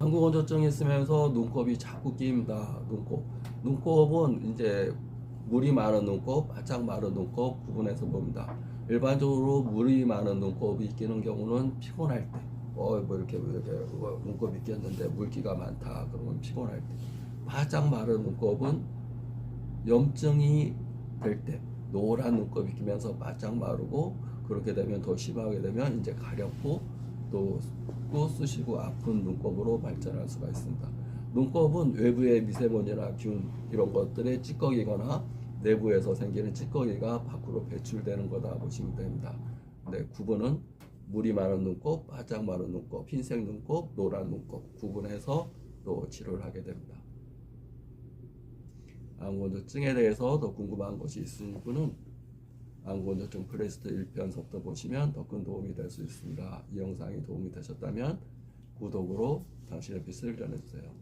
한국원조증이 있으면서 눈곱이 자꾸 끼입니다. 눈곱. 눈곱은 이제 물이 많은 눈곱, 바짝 마른 눈곱 구분해서 봅니다. 일반적으로 물이 많은 눈곱이 끼는 경우는 피곤할 때, 어, 뭐 이렇게, 뭐 이렇게 어, 눈곱이 꼈는데 물기가 많다. 그러면 피곤할 때. 바짝 마른 눈곱은 염증이 될 때, 노란 눈곱이 끼면서 바짝 마르고, 그렇게 되면 더 심하게 되면 이제 가렵고, 또 쑤시고 아픈 눈곱으로 발전할 수가 있습니다. 눈곱은 외부의 미세먼지나 균 이런 것들의 찌꺼기거나 내부에서 생기는 찌꺼기가 밖으로 배출되는 거다 보시면 됩니다. 근데 구분은 물이 많은 눈곱, 바짝 마른 눈곱, 흰색 눈곱, 노란 눈곱 구분해서 또 치료를 하게 됩니다. 암건조증에 대해서 더 궁금한 것이 있으신 분은 암건조증 플레이스트 1편서부터 보시면 더 큰 도움이 될 수 있습니다. 이 영상이 도움이 되셨다면 구독으로 당신의 빛을 전해주세요.